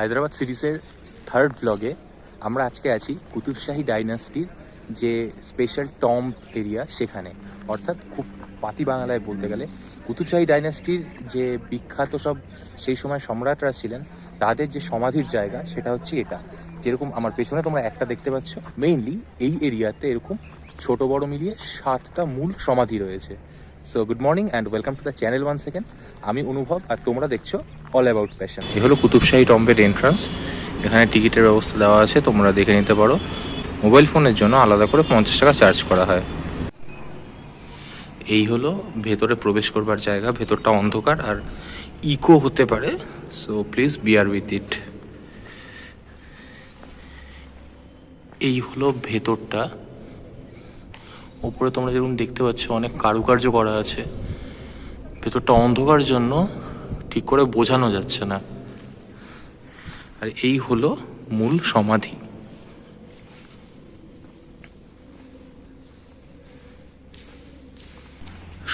হায়দ্রাবাদ সিরিজের থার্ড ব্লগে আমরা আজকে আছি কুতুবশাহী ডাইনাস্টির যে স্পেশাল টম এরিয়া সেখানে। অর্থাৎ খুব পাতি বাংলায় বলতে গেলে কুতুবশাহী ডাইনাস্টির যে বিখ্যাত সব সেই সময় সম্রাটরা ছিলেন, তাদের যে সমাধির জায়গা সেটা হচ্ছে এটা। যেরকম আমার পেছনে তোমরা একটা দেখতে পাচ্ছ মেইনলি এই এরিয়াতে এরকম ছোট বড় মিলিয়ে সাতটা মূল সমাধি রয়েছে। So good morning and welcome to the channel one second আমি অনুভব আর তোমরা দেখছ অল অ্যাবাউট প্যাশন এ হলো কুতুবশাহী টম্বের এন্ট্রান্স এখানে টিকিটের ব্যবস্থা দেওয়া আছে, তোমরা দেখে নিতে পারো। মোবাইল ফোনের জন্য আলাদা করে পঞ্চাশ টাকা চার্জ করা হয়। এই হলো ভেতরে প্রবেশ করবার জায়গা, ভেতরটা অন্ধকার আর ইকো হতে পারে। So please bear with it এই হলো ভেতরটা। উপরে তোমরা যেরকম দেখতে পাচ্ছ, অনেক কারুকার্য করা আছে। ভেতরটা অন্ধকার জন্য ঠিক করে বোঝানো যাচ্ছে না। আর এই হলো মূল সমাধি।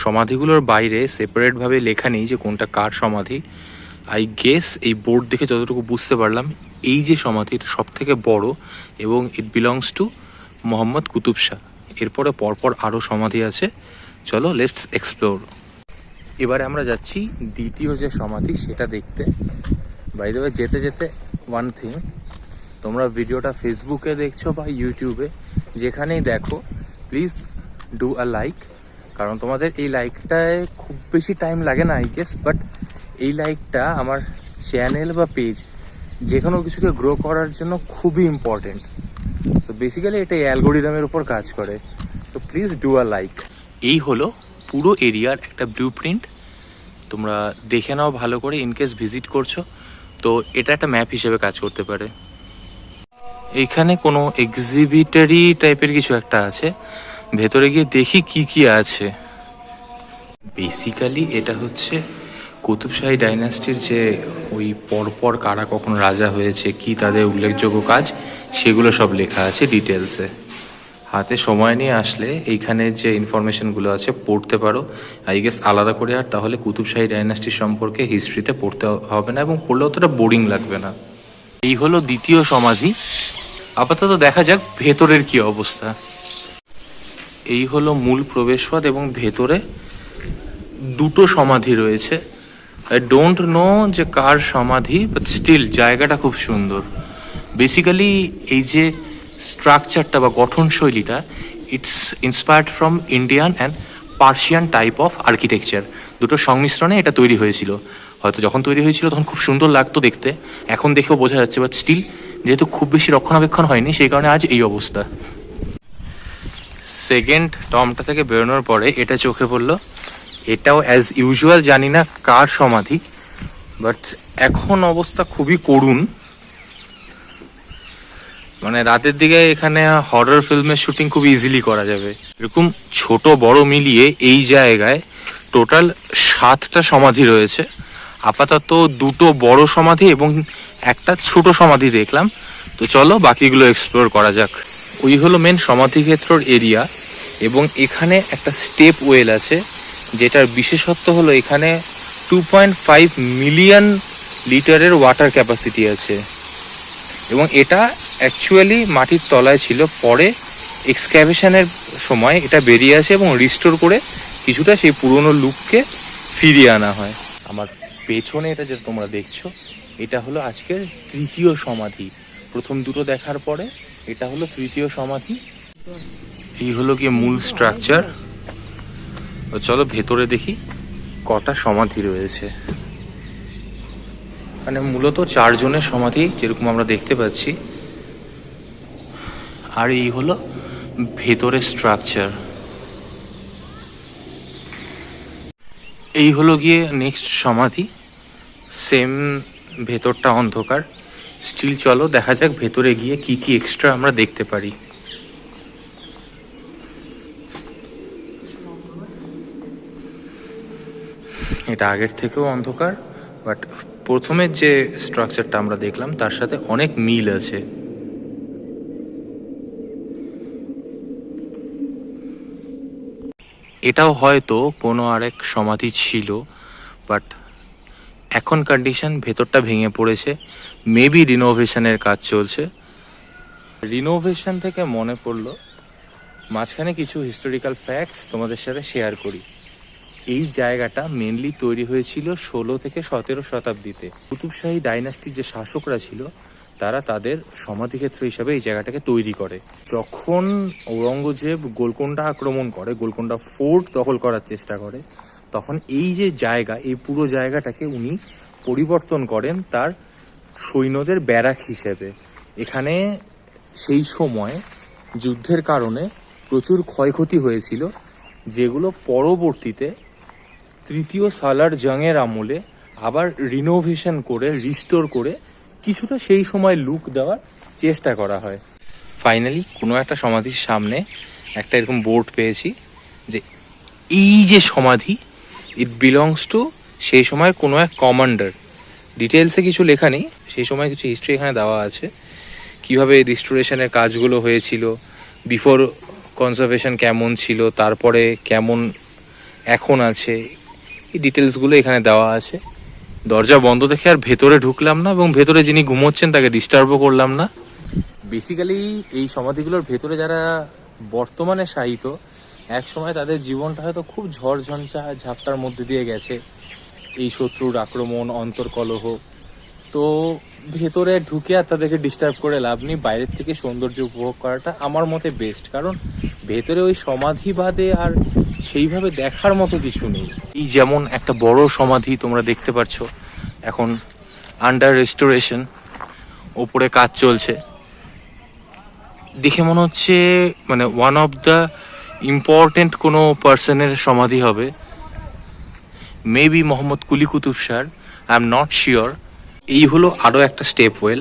সমাধিগুলোর বাইরে সেপারেটভাবে লেখা নেই যে কোনটা কার সমাধি। আই গেস এই বোর্ড দেখে যতটুকু বুঝতে পারলাম, এই যে সমাধি এটা সব থেকে বড় এবং it belongs to Muhammad Qutb Shah. এরপরে পরপর আরও সমাধি আছে। চলো লেটস এক্সপ্লোর এবারে আমরা যাচ্ছি দ্বিতীয় যে সমাধি, সেটা দেখতে। বাই দ্য যেতে যেতে ওয়ান থিং তোমরা ভিডিওটা ফেসবুকে দেখছ বা ইউটিউবে যেখানেই দেখো প্লিজ ডু আ লাইক কারণ তোমাদের এই লাইকটায় খুব বেশি টাইম লাগে না আই গেস বাট এই লাইকটা আমার চ্যানেল বা পেজ যে কোনো কিছুকে গ্রো করার জন্য খুবই ইম্পর্টেন্ট সো বেসিক্যালি এটা অ্যালগোরিদমের উপর কাজ করে। তো প্লিজ ডু আ লাইক এই হলো পুরো এরিয়ার একটা ব্লু প্রিন্ট তোমরা দেখে নাও ভালো করে ইনকেস ভিজিট করছ। তো এটা একটা ম্যাপ হিসেবে কাজ করতে পারে। এইখানে কোনো এক্সিবিটারি টাইপের কিছু একটা আছে। ভেতরে গিয়ে দেখি কি কি আছে। বেসিক্যালি এটা হচ্ছে কুতুবশাহী ডাইনাস্টির যে ওই পরপর কারা কখন রাজা হয়েছে, কি তাদের উল্লেখযোগ্য কাজ। সেগুলো সব লেখা আছে ডিটেলসে হাতে সময় নিয়ে আসলে এইখানে যে ইনফরমেশনগুলো আছে পড়তে পারো। আই গেস আলাদা করে আর তাহলে কুতুবশাহী ডাইনাস্টির সম্পর্কে হিস্ট্রিতে পড়তে হবে না এবং পড়লে অতটা বোরিং লাগবে না। এই হলো দ্বিতীয় সমাধি। আপাতত দেখা যাক ভেতরের কি অবস্থা। এই হলো মূল প্রবেশপথ এবং ভেতরে দুটো সমাধি রয়েছে। আই ডোন্ট নো যে কার সমাধি বাট স্টিল জায়গাটা খুব সুন্দর। বেসিক্যালি এই যে স্ট্রাকচারটা বা গঠনশৈলীটা it's inspired from Indian and Persian type of architecture দুটো সংমিশ্রণে এটা তৈরি হয়েছিল। হয়তো যখন তৈরি হয়েছিল, তখন খুব সুন্দর লাগতো দেখতে। এখন দেখেও বোঝা যাচ্ছে বাট স্টিল যেহেতু খুব বেশি রক্ষণাবেক্ষণ হয়নি, সেই কারণে আজ এই অবস্থা। সেকেন্ড টমটা থেকে বেরোনোর পরে এটা চোখে পড়ল। এটাও অ্যাজ ইউজুয়াল জানি না কার সমাধি বাট এখন অবস্থা খুবই করুণ। মানে রাতের দিকে এখানে হরর ফিল্মের শুটিং খুব ইজিলি করা যাবে। এরকম ছোট, বড় মিলিয়ে এই জায়গায় টোটাল সাতটা সমাধি রয়েছে। আপাতত দুটো বড় সমাধি এবং একটা ছোট সমাধি দেখলাম। তো চলো বাকিগুলো এক্সপ্লোর করা যাক। ওই হলো মেন সমাধিক্ষেত্রর এরিয়া এবং এখানে একটা স্টেপ ওয়েল আছে, যেটার বিশেষত্ব হলো এখানে টু পয়েন্ট ফাইভ মিলিয়ন লিটারের ওয়াটার ক্যাপাসিটি আছে। এবং এটা অ্যাকচুয়ালি মাটির তলায় ছিল। পরে এক্সক্যাভেশনের সময় এটা বেরিয়ে আসে এবং রিস্টোর করে কিছুটা সেই পুরনো লুককে ফিরিয়ে আনা হয়। আমার পেছনে এটা যেটা তোমরা দেখছ, এটা হলো আজকের তৃতীয় সমাধি। প্রথম দুটো দেখার পরে এটা হলো তৃতীয় সমাধি। এই হলো গিয়ে মূল স্ট্রাকচার চলো ভেতরে দেখি কটা সমাধি রয়েছে। মানে মূলত চারজনের সমাধি যেরকম আমরা দেখতে পাচ্ছি, আর এই হলো ভেতরের স্ট্রাকচার এই হলো গিয়ে নেক্সট সমাধি সেম ভেতরটা অন্ধকার। স্টিল চলো দেখা যাক ভেতরে গিয়ে কি কি এক্সট্রা আমরা দেখতে পারি। এটা আগের থেকেও অন্ধকার বাট প্রথমের যে স্ট্রাকচারটা আমরা দেখলাম, তার সাথে অনেক মিল আছে। এটাও হয়তো কোনো আরেক সমাধি ছিল বাট এখন কন্ডিশন ভেতরটা ভেঙে পড়েছে। মেবি রিনোভেশনের কাজ চলছে। রিনোভেশন থেকে মনে পড়ল, মাঝখানে কিছু হিস্টোরিক্যাল ফ্যাক্টস তোমাদের সাথে শেয়ার করি। এই জায়গাটা মেনলি তৈরি হয়েছিল ষোলো থেকে সতেরো শতাব্দীতে। কুতুবশাহী ডাইনাস্টির যে শাসকরা ছিল, তারা তাদের সমাধিক্ষেত্র হিসাবে এই জায়গাটাকে তৈরি করে। যখন ঔরঙ্গজেব গোলকোন্ডা আক্রমণ করে গোলকোন্ডা ফোর্ট দখল করার চেষ্টা করে, তখন এই যে জায়গা, এই পুরো জায়গাটাকে উনি পরিবর্তন করেন তার সৈন্যদের ব্যারাক হিসেবে। এখানে সেই সময় যুদ্ধের কারণে প্রচুর ক্ষয়ক্ষতি হয়েছিল, যেগুলো পরবর্তীতে তৃতীয় সালার জাংয়ের আমলে আবার রিনোভেশন করে রিস্টোর করে কিছুটা সেই সময় লুক দেওয়ার চেষ্টা করা হয়। ফাইনালি কোনো একটা সমাধির সামনে একটা এরকম বোর্ড পেয়েছি যে এই যে সমাধি ইট বিলংস টু সেই সময় কোনো এক কমান্ডার ডিটেলসে কিছু লেখা নেই, সেই সময় কিছু হিস্ট্রি এখানে দেওয়া আছে। কীভাবে রিস্টোরেশনের কাজগুলো হয়েছিল বিফোর কনজারভেশন কেমন ছিল, তারপরে কেমন এখন আছে এই ডিটেলসগুলো এখানে দেওয়া আছে। দরজা বন্ধ দেখে আর ভেতরে ঢুকলাম না এবং ভেতরে যিনি ঘুমোচ্ছেন তাকে ডিস্টার্বও করলাম না। বেসিক্যালি এই সমাধিগুলোর ভেতরে যারা বর্তমানে শায়িত এক সময় তাদের জীবনটা হয়তো খুব ঝড় ঝঞ্ঝা ঝাপটার মধ্যে দিয়ে গেছে। এই শত্রুর আক্রমণ, অন্তর্কলহ। তো ভেতরে ঢুকে আর তাদেরকে ডিস্টার্ব করে লাভ নেই। বাইরের থেকে সৌন্দর্য উপভোগ করাটা আমার মতে বেস্ট কারণ ভেতরে ওই সমাধি বাদে আর সেইভাবে দেখার মতো কিছু নেই। এই যেমন একটা বড় সমাধি তোমরা দেখতে পাচ্ছ এখন আন্ডার রেস্টোরেশন ওপরে কাজ চলছে। দেখে মনে হচ্ছে মানে ওয়ান অফ দ্য ইম্পর্টেন্ট কোনো পার্সনের সমাধি হবে। Maybe Muhammad Quli Qutb sir I am not sure এই হলো আরও একটা স্টেপ ওয়েল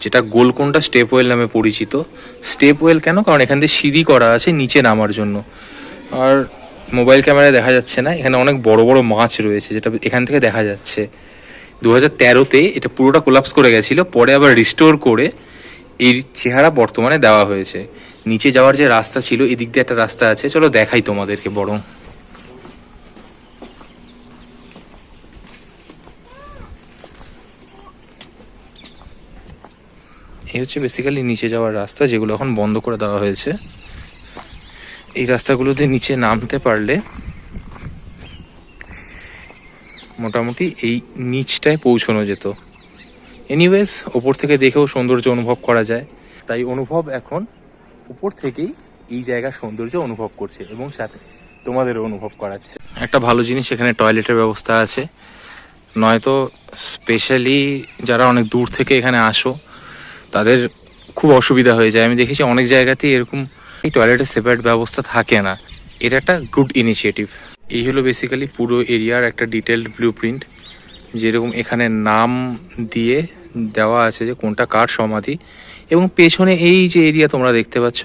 যেটা গোলকোন্ডা স্টেপ ওয়েল নামে পরিচিত। স্টেপ ওয়েল কেন? কারণ এখান দিয়ে সিঁড়ি করা আছে নিচে নামার জন্য। আর মোবাইল ক্যামেরায় দেখা যাচ্ছে না। এখানে অনেক বড় বড় মাছ রয়েছে, যেটা এখান থেকে দেখা যাচ্ছে। দু হাজার তেরোতে এটা পুরোটা কোলাপস করে গেছিল, পরে আবার রিস্টোর করে এই চেহারা বর্তমানে দেওয়া হয়েছে। নিচে যাওয়ার যে রাস্তা ছিল, এদিক দিয়ে একটা রাস্তা আছে। চলো দেখাই তোমাদেরকে বরং। এই হচ্ছে বেসিক্যালি নিচে যাওয়ার রাস্তা, যেগুলো এখন বন্ধ করে দেওয়া হয়েছে। এই রাস্তাগুলোতে নিচে নামতে পারলে মোটামুটি এই নিচটায় পৌঁছানো যেত। এনিওয়েজ ওপর থেকে দেখেও সৌন্দর্য অনুভব করা যায়। তাই অনুভব এখন উপর থেকেই এই জায়গার সৌন্দর্য অনুভব করছে এবং সাথে তোমাদেরও অনুভব করাচ্ছে। একটা ভালো জিনিস এখানে টয়লেটের ব্যবস্থা আছে। নয়তো স্পেশালি যারা অনেক দূর থেকে এখানে আসো তাদের খুব অসুবিধা হয়ে যায়। আমি দেখেছি অনেক জায়গাতেই এরকম এই টয়লেটের সেপারেট ব্যবস্থা থাকে না। এটা একটা গুড ইনিশিয়েটিভ এই হলো বেসিক্যালি পুরো এরিয়ার একটা ডিটেলড ব্লু প্রিন্ট যেরকম এখানে নাম দিয়ে দেওয়া আছে যে কোনটা কার সমাধি। এবং পেছনে এই যে এরিয়া তোমরা দেখতে পাচ্ছ,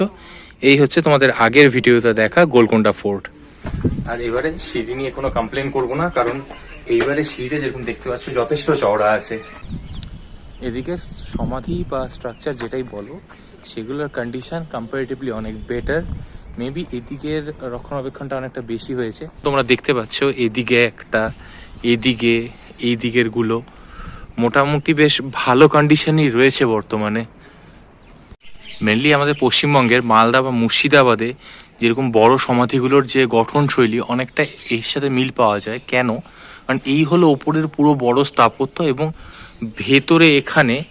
এই হচ্ছে তোমাদের আগের ভিডিওতে দেখা গোলকোন্ডা ফোর্ট। আর এবারে সিঁড়ি নিয়ে কোনো কমপ্লেন করব না, কারণ এইবারে সিঁড়িটা যেরকম দেখতে পাচ্ছ, যথেষ্ট চওড়া আছে। এদিকে সমাধি বা স্ট্রাকচার যেটাই বলো, সেগুলোর কন্ডিশন কম্পারেটিভলি অনেক বেটার মেবি এদিকের রক্ষণাবেক্ষণটা অনেকটা বেশি হয়েছে। তোমরা দেখতে পাচ্ছ এদিকে একটা, এদিকে এই দিকেরগুলো। মোটামুটি বেশ ভালো কন্ডিশনই রয়েছে বর্তমানে। মেনলি আমাদের পশ্চিমবঙ্গের মালদা বা মুর্শিদাবাদে যেরকম বড় সমাধিগুলোর যে গঠনশৈলী অনেকটা এর সাথে মিল পাওয়া যায়। কেন? কারণ এই হলো ওপরের পুরো বড় স্থাপত্য এবং ভেতরে এখানে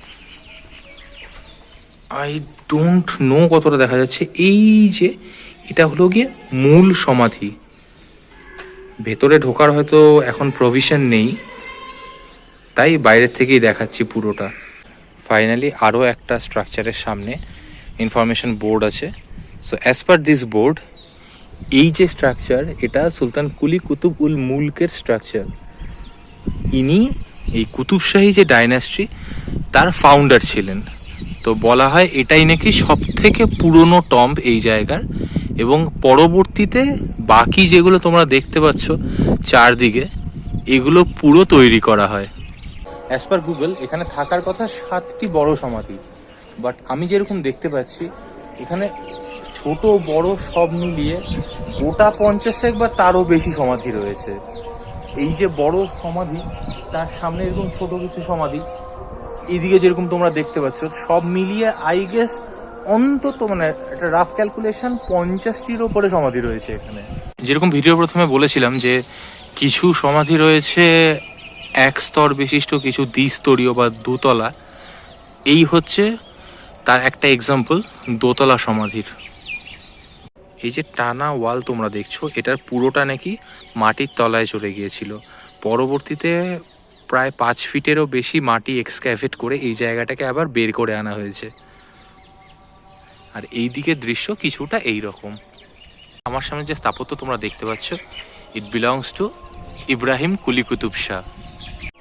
আই ডোন্ট নো কতটা দেখা যাচ্ছে। এই যে, এটা হলো গিয়ে মূল সমাধি। ভেতরে ঢোকার হয়তো এখন প্রভিশন নেই। তাই বাইরের থেকেই দেখাচ্ছি পুরোটা। ফাইনালি আরও একটা স্ট্রাকচারের সামনে ইনফরমেশন বোর্ড আছে। So as per this board এই যে স্ট্রাকচার এটা সুলতান কুলি কুতুব উল মুলকের স্ট্রাকচার ইনি এই কুতুবশাহী যে ডাইনাস্ট্রি তার ফাউন্ডার ছিলেন। তো বলা হয় এটাই নাকি সব থেকে পুরনো টম্ব এই জায়গার এবং পরবর্তীতে বাকি যেগুলো তোমরা দেখতে পাচ্ছ চারদিকে, এগুলো পুরো তৈরি করা হয়। অ্যাজ পার গুগল এখানে থাকার কথা সাতটি বড় সমাধি। বাট আমি যেরকম দেখতে পাচ্ছি, এখানে ছোট, বড় সব মিলিয়ে গোটা পঞ্চাশেক বা তারও বেশি সমাধি রয়েছে। এই যে বড় সমাধি, তার সামনে এরকম ছোট কিছু সমাধি এইদিকে যেরকম তোমরা দেখতে পাচ্ছ, সব মিলিয়ে আই গেস অন্তত মানে একটা রাফ ক্যালকুলেশন পঞ্চাশটির ওপরে সমাধি রয়েছে এখানে। যেরকম ভিডিও প্রথমে বলেছিলাম যে কিছু সমাধি রয়েছে এক স্তর বিশিষ্ট, কিছু দ্বিস্তরীয় বা দোতলা। এই হচ্ছে তার একটা এক্সাম্পল দোতলা সমাধির। এই যে টানা ওয়াল তোমরা দেখছ, এটার পুরোটা নাকি মাটির তলায় চলে গিয়েছিল। পরবর্তীতে প্রায় পাঁচ ফিটেরও বেশি মাটি এক্সক্যাভেট করে এই জায়গাটাকে আবার বের করে আনা হয়েছে। আর এই দিকের দৃশ্য কিছুটা এই রকম আমার সামনে যে স্থাপত্য তোমরা দেখতে পাচ্ছ it belongs to Ibrahim Quli Qutb Shah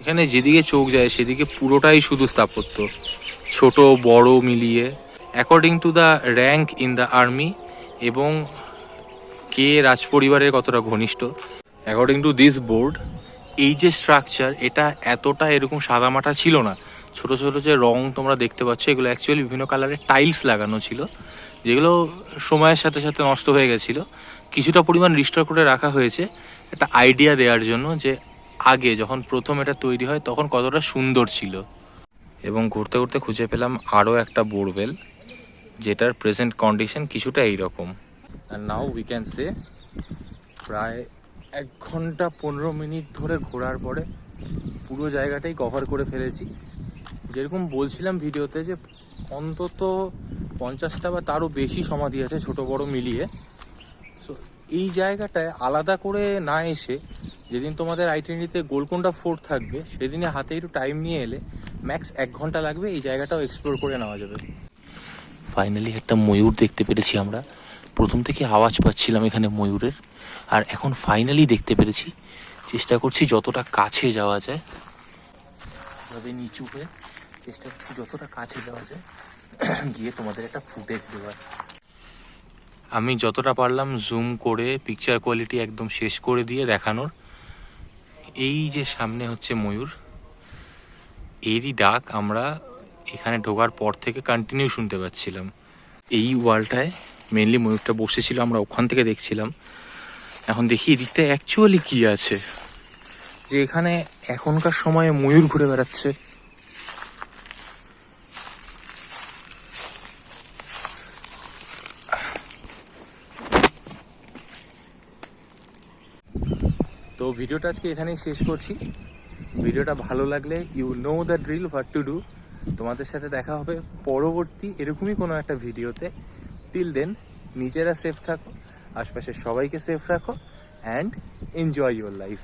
এখানে যেদিকে চোখ যায়, সেদিকে পুরোটাই শুধু স্থাপত্য। ছোট, বড় মিলিয়ে according to the rank in the army এবং কে রাজপরিবারের কতটা ঘনিষ্ঠ? অ্যাকর্ডিং টু দিস বোর্ড এই যে স্ট্রাকচার এটা এতটা এরকম সাদামাটা ছিল না। ছোট ছোট যে রং তোমরা দেখতে পাচ্ছ, এগুলো অ্যাকচুয়ালি বিভিন্ন কালারের টাইলস লাগানো ছিল, যেগুলো সময়ের সাথে সাথে নষ্ট হয়ে গেছিল। কিছুটা পরিমাণ রিস্টোর করে রাখা হয়েছে, একটা আইডিয়া দেওয়ার জন্য যে আগে যখন প্রথম এটা তৈরি হয়, তখন কতটা সুন্দর ছিল। এবং ঘুরতে ঘুরতে খুঁজে পেলাম আরও একটা বোরওয়েল। যেটার প্রেজেন্ট কন্ডিশন কিছুটা এইরকম। নাও উই ক্যান সে প্রায় এক ঘণ্টা পনেরো মিনিট ধরে ঘোরার পরে পুরো জায়গাটাই কভার করে ফেলেছি। যেরকম বলছিলাম ভিডিওতে যে অন্তত পঞ্চাশটা বা তারও বেশি সমাধি আছে ছোট বড় মিলিয়ে। সো এই জায়গাটায় আলাদা করে না এসে যেদিন তোমাদের আইটেনিতে গোলকোন্ডা ফোর্ট থাকবে, সেদিনে হাতে একটু টাইম নিয়ে এলে ম্যাক্স এক ঘণ্টা লাগবে, এই জায়গাটাও এক্সপ্লোর করে নেওয়া যাবে। ফাইনালি একটা ময়ূর দেখতে পেরেছি আমরা। প্রথম থেকে আওয়াজ পাচ্ছিলাম এখানে ময়ূরের। আর এখন ফাইনালি দেখতে পেরেছি। চেষ্টা করছি যতটা কাছে যাওয়া যায়। তবে নিচু হয়ে চেষ্টা করছি যতটা কাছে যাওয়া যায়। গিয়ে তোমাদের একটা ফুটেজ দেওয়ার। আমি যতটা পারলাম জুম করে পিকচার কোয়ালিটি একদম শেষ করে দিয়ে দেখানোর। এই যে সামনে হচ্ছে ময়ূর, এরই ডাক আমরা এখানে ঢোকার পর থেকে কন্টিনিউ শুনতে পাচ্ছিলাম। এই ওয়ালটায় মেনলি ময়ূরটা বসেছিল, আমরা ওখান থেকে দেখছিলাম। এখন দেখি এদিকটা অ্যাকচুয়ালি কি আছে। যে এখানে এখনকার সময়ে ময়ূর ঘুরে বেড়াচ্ছে। তো ভিডিওটা আজকে এখানেই শেষ করছি। ভিডিওটা ভালো লাগলে you know the drill what to do তোমাদের সাথে দেখা হবে পরবর্তী এরকমই কোনো একটা ভিডিওতে। টিল দেন নিজেরা সেফ থাকো, আশপাশের সবাইকে সেফ রাখো অ্যান্ড এনজয় ইউর লাইফ